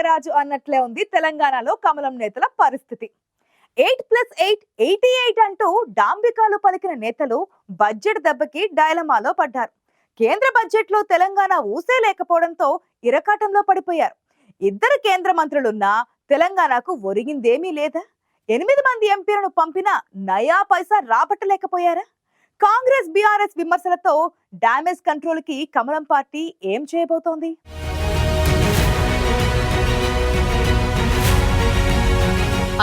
అంతన్నాడింతన్నాడే అన్నట్లే ఉంది తెలంగాణలో కమలం నేతల పరిస్థితి. Eight plus eight eighty eight అంటూ డాంబికాలు పలికిన నేతలు బడ్జెట్ దెబ్బకి డైలమాలో పడ్డారు. కేంద్ర బడ్జెట్లో తెలంగాణ ఊసే లేకపోవడంతో ఇరకాటంలో పడిపోయారు. ఇద్దరు కేంద్ర మంత్రులున్నా తెలంగాణకు ఒరిగిందేమీ లేదా? ఎనిమిది మంది ఎంపీలను పంపినా నయా పైసా రాబట్టలేకపోయారా? కాంగ్రెస్ బీఆర్ఎస్ విమర్శలతో డ్యామేజ్ కంట్రోల్కి కమలం పార్టీ ఏం చేయబోతోంది?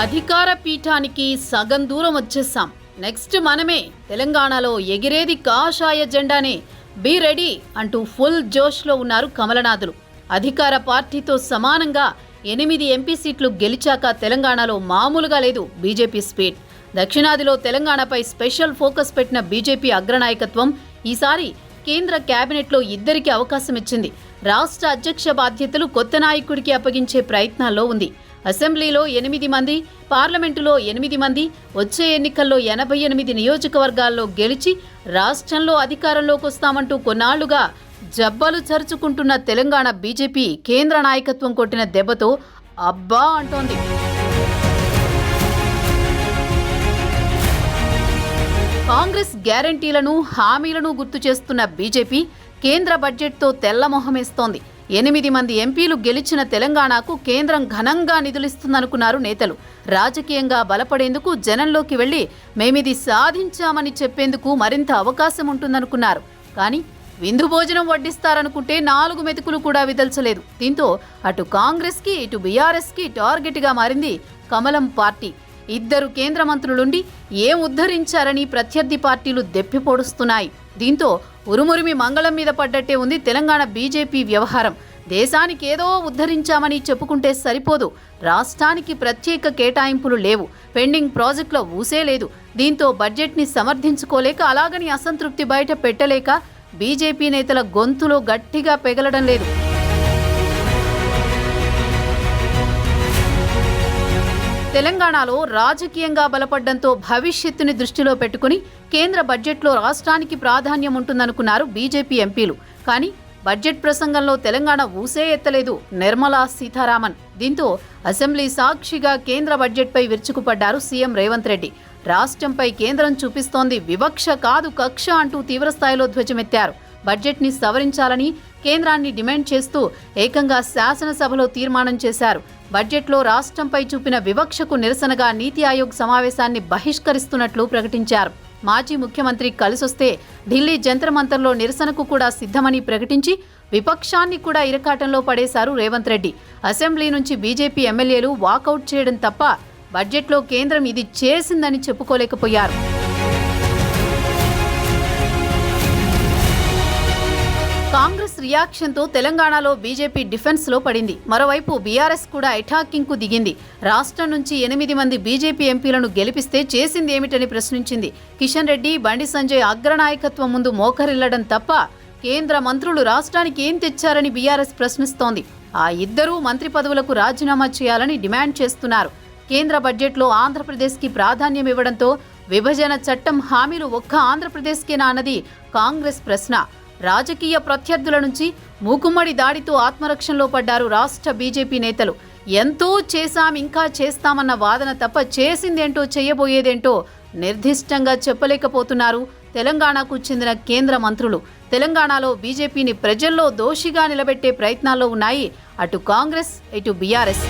అధికార పీఠానికి సగం దూరం వచ్చేసాం. నెక్స్ట్ మనమే తెలంగాణలో ఎగిరేది కాషాయ జెండానే. బీ రెడీ అంటూ ఫుల్ జోష్లో ఉన్నారు కమలనాథులు. అధికార పార్టీతో సమానంగా ఎనిమిది ఎంపీ సీట్లు గెలిచాక తెలంగాణలో మామూలుగా లేదు బీజేపీ స్పీడ్. దక్షిణాదిలో తెలంగాణపై స్పెషల్ ఫోకస్ పెట్టిన బీజేపీ అగ్రనాయకత్వం ఈసారి కేంద్ర కేబినెట్లో ఇద్దరికి అవకాశం ఇచ్చింది. రాష్ట్ర అధ్యక్ష బాధ్యతలు కొత్త నాయకుడికి అప్పగించే ప్రయత్నాల్లో ఉంది. అసెంబ్లీలో ఎనిమిది మంది పార్లమెంటులో ఎనిమిది మంది వచ్చే ఎన్నికల్లో ఎనభై ఎనిమిది నియోజకవర్గాల్లో గెలిచి రాష్ట్రంలో అధికారంలోకి వస్తామంటూ కొన్నాళ్ళుగా జబ్బలు చరుచుకుంటున్న తెలంగాణ బీజేపీ కేంద్ర నాయకత్వం కొట్టిన దెబ్బతో అబ్బా అంటోంది. కాంగ్రెస్ గ్యారంటీలను హామీలను గుర్తు చేస్తున్న బీజేపీ కేంద్ర బడ్జెట్తో తెల్లమొహమేస్తోంది. ఎనిమిది మంది ఎంపీలు గెలిచిన తెలంగాణకు కేంద్రం ఘనంగా నిధులిస్తుందనుకున్నారు నేతలు. రాజకీయంగా బలపడేందుకు జనంలోకి వెళ్ళి మేమిది సాధించామని చెప్పేందుకు మరింత అవకాశం ఉంటుందనుకున్నారు. కానీ విందు భోజనం వడ్డిస్తారనుకుంటే నాలుగు మెతుకులు కూడా విదల్చలేదు. దీంతో అటు కాంగ్రెస్కి ఇటు బీఆర్ఎస్కి టార్గెట్గా మారింది కమలం పార్టీ. ఇద్దరు కేంద్ర మంత్రులుండి ఏం ఉద్ధరించారని ప్రత్యర్థి పార్టీలు దెప్పిపొడుస్తున్నాయి. దీంతో ఉరుమురిమి మంగళం మీద పడ్డట్టే ఉంది తెలంగాణ బీజేపీ వ్యవహారం. దేశానికి ఏదో ఉద్ధరించామని చెప్పుకుంటే సరిపోదు. రాష్ట్రానికి ప్రత్యేక కేటాయింపులు లేవు. పెండింగ్ ప్రాజెక్టులో ఊసే లేదు. దీంతో బడ్జెట్ని సమర్థించుకోలేక అలాగని అసంతృప్తి బయట పెట్టలేక బీజేపీ నేతల గొంతులో గట్టిగా పెగలడం లేదు. తెలంగాణలో రాజకీయంగా బలపడ్డంతో భవిష్యత్తుని దృష్టిలో పెట్టుకుని కేంద్ర బడ్జెట్లో రాష్ట్రానికి ప్రాధాన్యం ఉంటుందనుకున్నారు బీజేపీ ఎంపీలు. కానీ బడ్జెట్ ప్రసంగంలో తెలంగాణ ఊసే ఎత్తలేదు నిర్మలా సీతారామన్. దీంతో అసెంబ్లీ సాక్షిగా కేంద్ర బడ్జెట్పై విరుచుకుపడ్డారు సీఎం రేవంత్ రెడ్డి. రాష్ట్రంపై కేంద్రం చూపిస్తోంది వివక్ష కాదు కక్ష అంటూ తీవ్రస్థాయిలో ధ్వజమెత్తారు. బడ్జెట్ని సవరించాలని కేంద్రాన్ని డిమాండ్ చేస్తూ ఏకంగా శాసనసభలో తీర్మానం చేశారు. బడ్జెట్లో రాష్ట్రంపై చూపిన వివక్షకు నిరసనగా నీతి ఆయోగ్ సమావేశాన్ని బహిష్కరిస్తున్నట్లు ప్రకటించారు. మాజీ ముఖ్యమంత్రి కలిసొస్తే ఢిల్లీ జంతర్మంతర్లో నిరసనకు కూడా సిద్ధమని ప్రకటించి విపక్షాన్ని కూడా ఇరకాటంలో పడేశారు రేవంత్ రెడ్డి. అసెంబ్లీ నుంచి బీజేపీ ఎమ్మెల్యేలు వాకౌట్ చేయడం తప్ప బడ్జెట్లో కేంద్రం ఇది చేసిందని చెప్పుకోలేకపోయారు. రియాక్షన్తో తెలంగాణలో బీజేపీ డిఫెన్స్లో పడింది. మరోవైపు బీఆర్ఎస్ కూడా అటాకింగ్కు దిగింది. రాష్ట్రం నుంచి ఎనిమిది మంది బీజేపీ ఎంపీలను గెలిపిస్తే చేసింది ఏమిటని ప్రశ్నించింది. కిషన్ రెడ్డి బండి సంజయ్ అగ్రనాయకత్వం ముందు మోకరిల్లడం తప్ప కేంద్ర మంత్రులు రాష్ట్రానికి ఏం తెచ్చారని బీఆర్ఎస్ ప్రశ్నిస్తోంది. ఆ ఇద్దరూ మంత్రి పదవులకు రాజీనామా చేయాలని డిమాండ్ చేస్తున్నారు. కేంద్ర బడ్జెట్లో ఆంధ్రప్రదేశ్కి ప్రాధాన్యం ఇవ్వడంతో విభజన చట్టం హామీలు ఒక్క ఆంధ్రప్రదేశ్కేనా అన్నది కాంగ్రెస్ ప్రశ్న. రాజకీయ ప్రత్యర్థుల నుంచి మూకుమ్మడి దాడితో ఆత్మరక్షణలో పడ్డారు రాష్ట్ర బీజేపీ నేతలు. ఎంతో చేశాం ఇంకా చేస్తామన్న వాదన తప్ప చేసిందేంటో చేయబోయేదేంటో నిర్దిష్టంగా చెప్పలేకపోతున్నారు తెలంగాణకు చెందిన కేంద్ర మంత్రులు. తెలంగాణలో బీజేపీని ప్రజల్లో దోషిగా నిలబెట్టే ప్రయత్నాల్లో ఉన్నాయి. అటు కాంగ్రెస్ ఇటు బీఆర్ఎస్.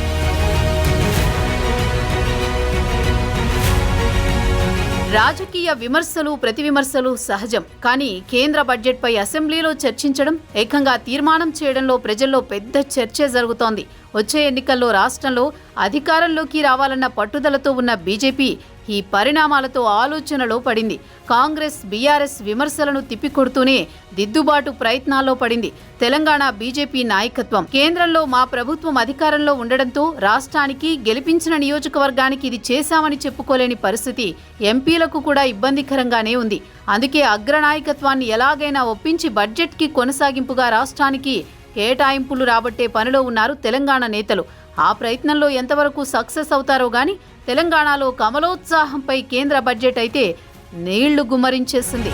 రాజకీయ విమర్శలు ప్రతి విమర్శలు సహజం. కానీ కేంద్ర బడ్జెట్పై అసెంబ్లీలో చర్చించడం ఏకంగా తీర్మానం చేయడంలో ప్రజల్లో పెద్ద చర్చ జరుగుతోంది. వచ్చే ఎన్నికల్లో రాష్ట్రంలో అధికారంలోకి రావాలన్న పట్టుదలతో ఉన్న బీజేపీ ఈ పరిణామాలతో ఆలోచనలో పడింది. కాంగ్రెస్ బీఆర్ఎస్ విమర్శలను తిప్పికొడుతూనే దిద్దుబాటు ప్రయత్నాల్లో పడింది. తెలంగాణ బీజేపీ నాయకత్వం. కేంద్రంలో మా ప్రభుత్వం అధికారంలో ఉండడంతో రాష్ట్రానికి గెలిపించిన నియోజకవర్గానికి ఇది చేశామని చెప్పుకోలేని పరిస్థితి ఎంపీలకు కూడా ఇబ్బందికరంగానే ఉంది. అందుకే అగ్రనాయకత్వాన్ని ఎలాగైనా ఒప్పించి బడ్జెట్కి కొనసాగింపుగా రాష్ట్రానికి కేటాయింపులు రాబట్టే పనిలో ఉన్నారు తెలంగాణ నేతలు. ఆ ప్రయత్నంలో ఎంతవరకు సక్సెస్ అవుతారో గాని తెలంగాణలో కమలోత్సాహంపై కేంద్ర బడ్జెట్ అయితే నీళ్ళు గుమ్మరించేసింది.